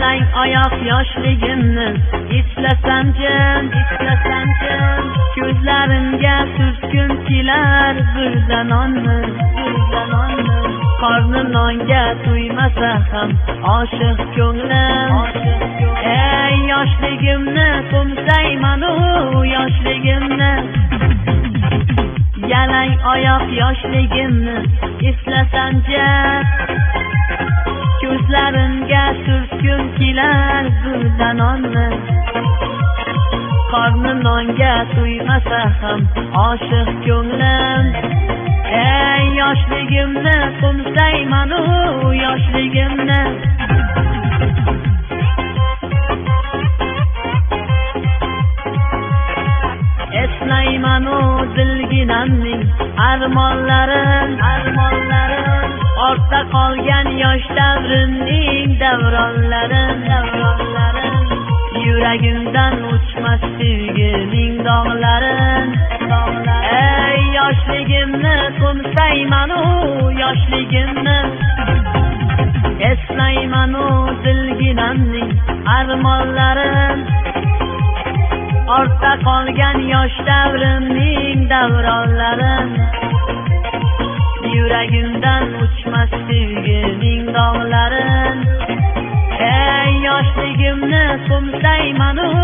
yalang oyoq yoshligimni eslasam jim eslasam jim. Ko'zlarimga tushgim kelar bir nonni bir nonni qorni nonga to'ymasa ham oshiq ko'nglim. Ey yoshligimni qo'msaymanu yoshligimni. Yalang oyoq yoshligimni eslasam jim. Ko'zlarimga kelar birda nonni qorni nonga to'ymasa ham oshiq ko'nglim. Ey yoshligimni qo'msaymanu yoshligimni. Eslaymanu dilginamning armonlarim armonlarim ortda qolgan yosh davrimning davronlarin davronlarin yuragimdan o'chmas sevgining dog'larin ey yoshligimni qo'msaymanu yoshligimni. Eslaymanu dilginamning armonlarim ortda qolgan yosh davrimning davronlarim yuragimdan uchmas sevgining dog'larin. Ey yoshligimni qo'msaymanu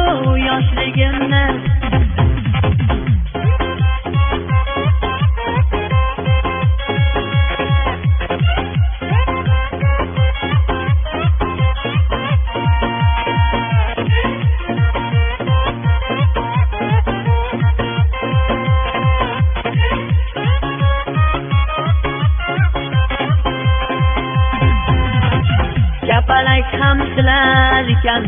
ham silar ekan.